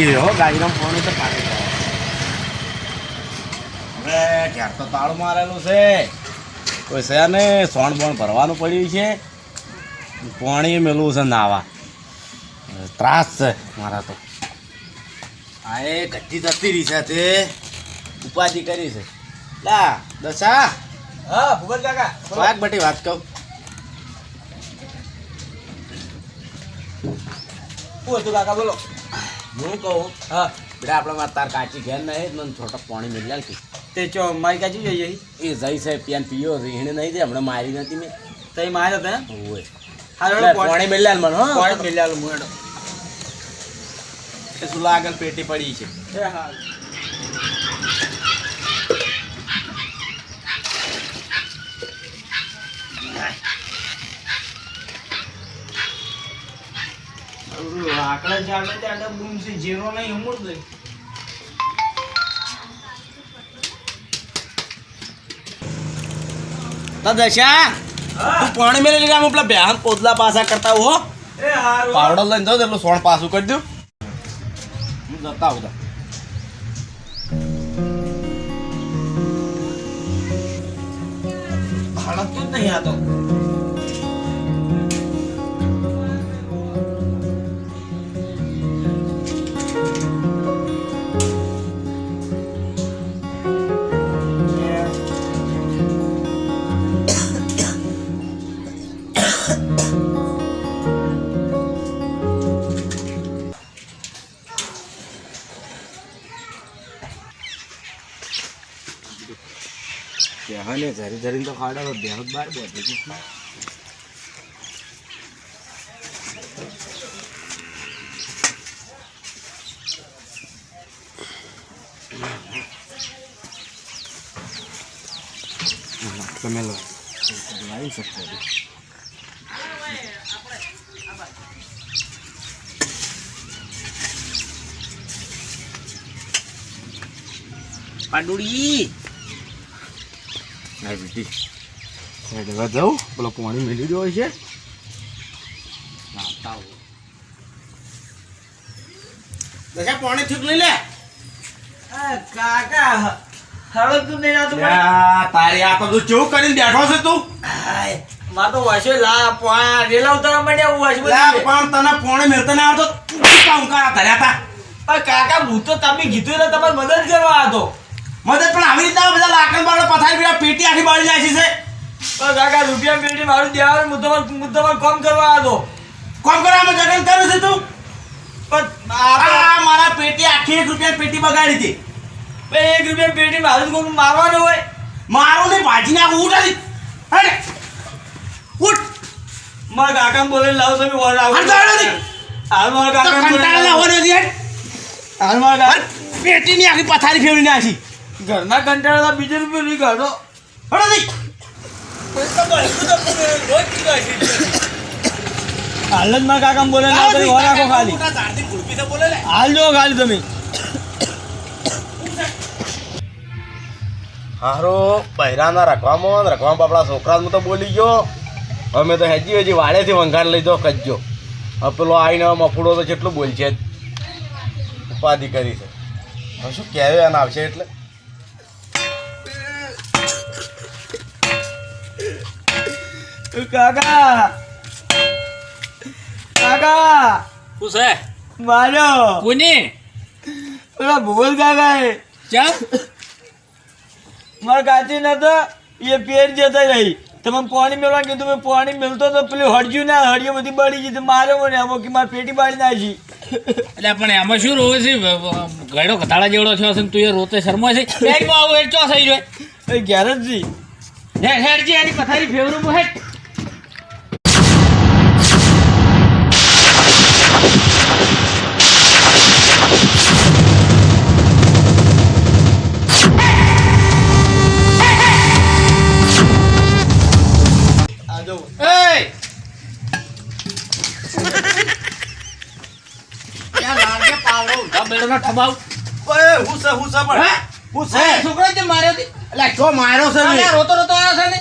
પહોંચી રહ્યો ગાડીમાં પાણી તો પાણી. હવે ક્યાર તો તાળું મારેલું છે. કોઈ છે ને સોણ બોણ ભરવાનું પડ્યું છે. પાણી મેલું છે નાવા. ત્રાસ છે મારા તો. આ એ ગઢી થતી રહી છે તે. ઉપાધિ કરી છે. લા દશા. હા ભૂગલ કાકા વાત બટી વાત કહું. શું હતું કાકા બોલો. હું કહું હા બેટા આપણે તાર કાચી ઘેર નહીં મને છોટા પાણી મિલ્યા કે. તે ચો મારી કાચી જઈએ એ જઈ સાહેબ ત્યાં પીયો રીણ એને નહીં દે હમણાં મારી નથી મેં. તઈ માર્યો એમ ઓય. હા એટલે પાણી મિલ્યા મને હા. પાણી મેલ્યા લાલ હેડો. એ સુલા આગળ પેટી પડી છે? એ હા. છે જીરો નહીં ઉમર દે તો દશા તું પાણી મેળવી હું પેલા બેહાન પોદલા પાસા કરતા હો. પાવડર લઈને જાઉં એટલું સોણ પાછું કરી દઉં. હું જતા આવું તા. હળકતું જ નહીં આ તો? બેહાને ઝરી ઝરીને તો ખાડા બેહત બાર બોધી તમે લો લાવી શકશો પાડુડી. ના સાઈડ હવે જાઉં. પેલો પાણી મેળવી રહ્યો છે. દશા પાણી ઠીક લઈ લે. આ કાકા નહીં આ તો તારી આ તો તું કરીને બેઠો છે તું. માર તો વાસ્યો લા પા રેલા ઉતારવા માંડ્યા હું પણ તને પાણી મેળતા ના આવતો. કામ ધર્યા કાકા હું તો તમે કીધું એટલે તમારે મદદ કરવા હતો મદદ પણ આવી રીતના બધા લાકડ બાળો પથારી પીડા પેટી આખી બાળી જાય છે તો કાકા રૂપિયા પેટી મારું દેવાનું મુદ્દો હું તમારે કામ કરવા હતો કોમ કરવામાં જગન કર્યું છે તું? પણ આ મારા પેટી આખી એક રૂપિયા પેટી બગાડી હતી. એક રૂપિયા પેટી મારું કોમ મારવાનું હોય. મારું ને ભાજી નાખું ઉઠ આલી. ઉઠ. મારા કાકા બોલે લાવ તમે વર આવો હાલ. મારા કાકા કંટાળા લાવવો નથી. હાલ મારા પેટીની આખી પથારી ફેરવી નાખી. ઘરના કંટાળા બીજે રૂપિયો નહીં કાઢો. હળો દઈ. હાલ જ મારા કાકા બોલે ના તમે વર રાખો ખાલી. હાલ જો ખાલી તમે. હારો બૈરાના રખવામાં ને રખવામાં આપણા છોકરાનું તો બોલી ગયો. અમે તો હેજી હજી વાડેથી વંઘાર લઈ દો કજ્જો. હવે પેલો આવીને મફુડો તો કેટલું બોલશે ઉપાધિ કરી છે. હવે શું કહેવાય એને આવશે એટલે? કાકા. કાકા. શું છે? મારો. કોની? પેલા ભૂગોલ કાકા એ ચમ? મારા કાચી નતો એ પેટ જતા રહી. તમે પાણી મેળવા કીધું મેં પાણી મેળતો તો પેલું હળજ્યું ના હળિયો બધી બળી ગઈ. તો માર્યો મને આમાં કે મારી પેટી બાળી નાખી. એટલે પણ એમાં શું રોવે છે? ગળો કથાળા જેવડો થયો છે ને તું એ રોતે શરમો છે? બેગમાં આવું એટલે ચો થઈ એ ઘેર જ જી. હેડજી એની પથારી ફેવરું હેડ. હું હું પણ? હે? છોકરો જે માર્યો હતી. એટલે જો માર્યો છે ને. રોતો રોતો આવ્યો છે ને.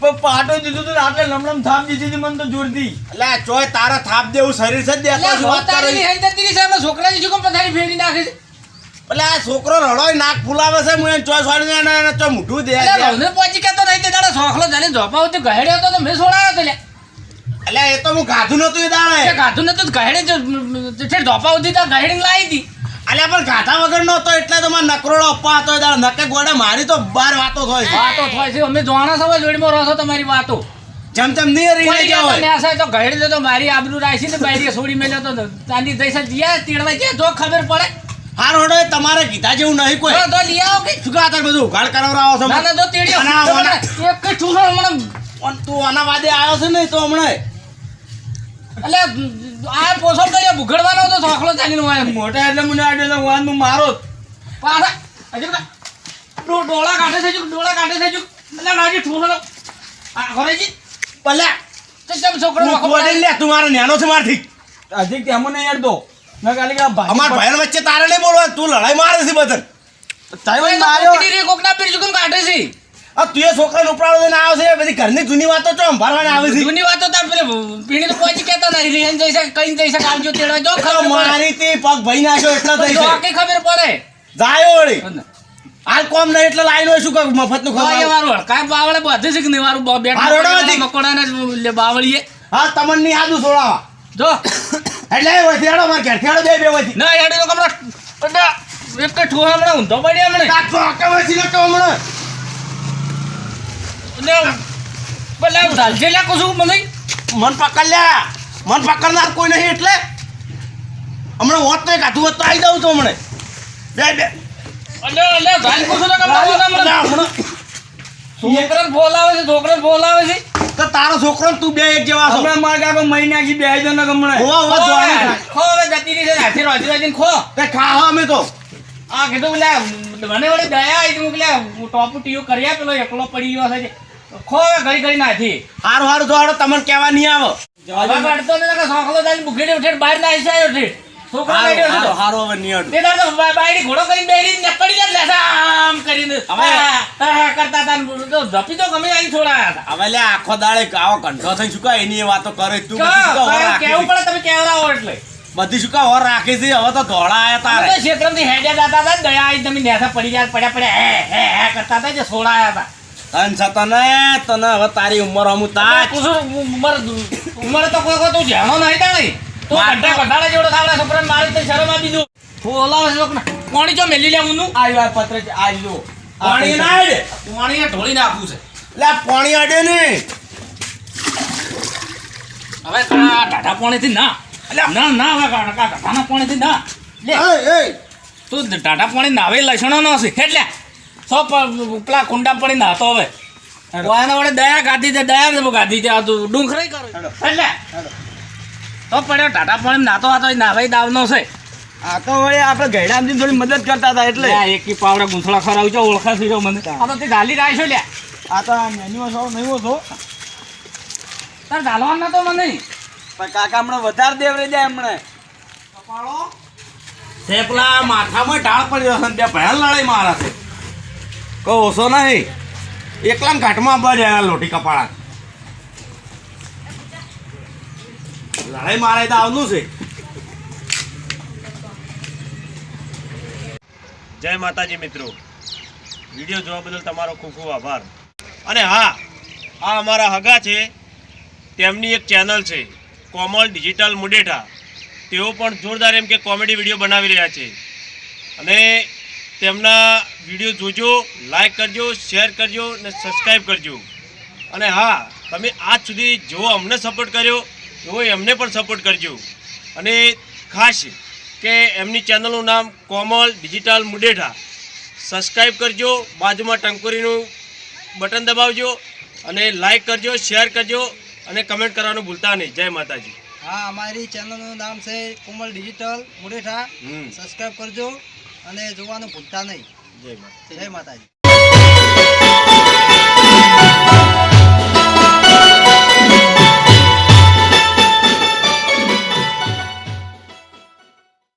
પણ પાટો દીધું તું ને આટલે લમણમ થાપ દીધી હતી મને તો જોરથી. એટલે ચોય તારા થાપ દેવું શરીર છે દેતા શું વાત કરો છો? છોકરાની શું કેમ પથારી ફેરી નાખે છે? એટલે આ છોકરો રડોય નાક ફૂલાવે છે હું એને ચોય છોડીને એને એને ચોય મૂઠું દે એટલે પહોંચી કેતો નહીં તે દાડો સોખલો જાણે ઝોપા ઉતી ગહેડ્યો હતો તો મેં છોડાયો તો એટલે એ તો હું ગાધું નતું એ તે દાડે ગાધું નતું ગહેડે ઠેઠ ઝોપા ઉતી તો ગહેડીને લાવી હતી અલ્યા પણ ગાથા વગર નતો એટલે તો મારે નકરોડો અપ્પા હતો દાડા નકે ગોડે મારી તો બાર વાતો થાય વાતો થાય છે. અમે જોણા સવાય જોડીમાં રહો છો તમારી વાતો. જેમ તેમ નહીં રહી પડી ગયા ગયા તો હોય. ન્યાસાય તો ગહેડી દે તો મારી આબરૂ રાખી ને બાયરી છોડી મેલ્યો તો તાની જઈશે જીયા તીડવા છે જો ખબર પડે. હાર હોડો તમારે કીધા જેવું નહીં કોઈ. તો તો લઈ આવો કે શું કહા તાર બધું? ઉઘાડ કરાવરાવો છો? ના ના જો તીડ્યો ના, ના, તો ના. એક ઠૂસો હમણાં. તું આના વાદે આવ્યો છે ને તો હમણાં એટલે આ પોસો કર્યો ભૂગડવાનો તો સોખલો ચાલી નો મોટા એટલે મને આડે તો વાનનું મારો. પાછા હજી બધા. ડોળા કાઢે છે જો ડોળા કાઢે છે જો એટલે નાજી ઠૂસો આ ઘરેજી પલ્લા. તો છોકરો લે મારો નેનો છે મારથી. હજી તેમ નહીં હેડતો મેં ખાલી કે આ ભાજી અમાર વચ્ચે તારે નહીં બોલવાનું તું લડાઈ મારે છે બધન. તારી માર્યો. કોકના પીર ચુકમ કાઢે છે. આ તું એ છોકરાને ઉપાડો લઈને આવે છે બધી ઘરની જૂની વાતો તો સંભાળવાને આવે છે? જૂની વાતો તાર પેલે પીણી તો પહોંચી કેતા નહીં રીહન જઈશે કઈ જઈશે આવજો તેડવા જો ખબર મારી તે પગ ભાઈ નાખ્યો એટલા થઈ છે. આખી ખબર પડે. જાયો વળી. હાલ કોમ નહીં એટલે લાઈન હોય શું કર મફતનું ખબર વારું હડકાય બાવળે બધે છે કે નહીં વારું બેઠા. મકોડાના લે બાવળીએ. હા તમને ની આદુ છોડાવા. જો. એટલે વધી હેડો માર ઘેર તેડો બે બે વધી ના એડો કમરા એક ઠોહા હમણાં ઊંધો પડ્યા હમણાં. કાકો અકે વસી નતો હમણાં. લે પેલા ઢાલશે લ્યા કશું મને. મન પકડ લ્યા મન પકડનાર કોઈ નહીં એટલે હમણાં હોત તો એક હાથું હોત તો આવી જાઉં તો હમણે. બે બે. હમણાં? હમણાં. છોકરાને બોલાવે છે છોકરાને બોલાવે છે. તો તારો છોકરો તું બે એક જેવા છો. હમણાં મારા મહિને બે જણ ખો હવે જતી રહી છે હાથે રોજી રોજીને ખો તે ખા હો અમે તો. આ કીધું પેલા મને વડે દયા આવી તું પેલા ટોપ ટીઓ કર્યા પેલો એકલો પડી ગયો છે ખો હવે ઘડી હારું હારું તો હારો તમને કહેવા નહીં આવે. હવે ને કે સોખલો દાઈને બુકેડે ઉઠે બહાર ના આવી જાય ઉઠે છોકરો બેઠો છે તો. હારું હારું હવે નહીં તે દાડો બાયડી ઘોડો કરીને બેહી ને પડી જાય એટલે આમ કરીને. હવે- આ, આ કરતા હતા તો ધપી તો ગમે આવી હતા હવે લે આખો દાડે આવો કંઠો થઈ શું એની વાતો કરે તું કેવું પડે તમે કેવરાવો એટલે. બધી શું કહે હોર રાખી છે? હવે તો ધોળા આયા તારે. ક્ષેત્રમથી હેડ્યા જતા હતા દયા આવી તમે નેસા પડી જાય પડ્યા પડ્યા હે હે હે કરતા હતા જે છોડાયા હતા. તન છતાં ને તને હવે તારી ઉંમર હમું કુસુર ઉંમર ઉંમર તો કોઈ કોઈ તું જાણો નહીં તાણી. તું ઘંટા ઘંટાળા જેવડો થાવડા છોકરાને મારે તો શરમ આપી દઉં. બોલાવે છોકરા પાણી ચો મેલી લેવું નું આ વાર પત્ર છે આ જો પાણી ના આડે. પાણી ઢોળી નાખવું છે. લે પાણી અડે ને. હવે આ ટાટા પાણીથી ના. ના ના હવે ટાટાના પાણીથી ના. લે. તું ટાટા પાણી નાવે લસણો નો છે એટલે સો પેલા કુંડા પડી નાતો હવે. વાના વડે દયા ગાધી છે દયા ગાધી છે આ તું ડુંખરાઈ કરો. એટલે. તો પડ્યો ટાટા પાણી નાતો હતો એ નાવાઈ દાવનો છે. આ તો વળી આપણે ગયડામથી થોડી મદદ કરતા હતા એટલે. એક કી પાવડા ગૂંથળા ખરાવ છો ઓળખા થઈ મને. આ તો તે ગાલી રાય છો લ્યા આ તો આ મેન્યુમાં છો નહીં છો. તાર ગાલવાનો નતો મને. પણ કાકા હમણાં વધારે દેવરે જાય હમણાં. તે પેલા માથામાં ઢાળ પડ્યો છે બે ભયાન લડાઈ મારા છે. કહો, ઓછો નહીં. એકલા ઘાટમાં બળ્યા લોટી કપાળા. લડાઈ મારે તો આવનું છે. જય માતાજી મિત્રો. વીડિયો જોવા બદલ તમારો ખૂબ ખૂબ આભાર. અને હા, આ અમારા હગા છે. તેમની એક ચેનલ છે, કોમલ ડિજિટલ મુડેઠા. તેઓ પણ જોરદાર એમ કે કોમેડી વીડિયો બનાવી રહ્યા છે. અને તેમના વીડિયો જોજો લાઇક કરજો શેર કરજો અને સબસ્ક્રાઈબ કરજો. અને હા તમે આજ સુધી જેવો અમને સપોર્ટ કર્યો એવો એમને પણ સપોર્ટ કરજો. અને ખાસ કે એમની ચેનલનું નામ કોમલ ડિજિટલ મુડેઠા. સબસ્ક્રાઈબ કરજો બાજુમાં ટંકોરીનું બટન દબાવજો અને લાઈક કરજો શેર કરજો અને કમેન્ટ કરવાનું ભૂલતા નહીં. જય માતાજી. હા અમારી ચેનલનું નામ છે કોમલ ડિજિટલ મુડેઠા. સબસ્ક્રાઈબ કરજો. અને જોવાનું ભૂલતા નહીં. જય માતા જય માતાજી.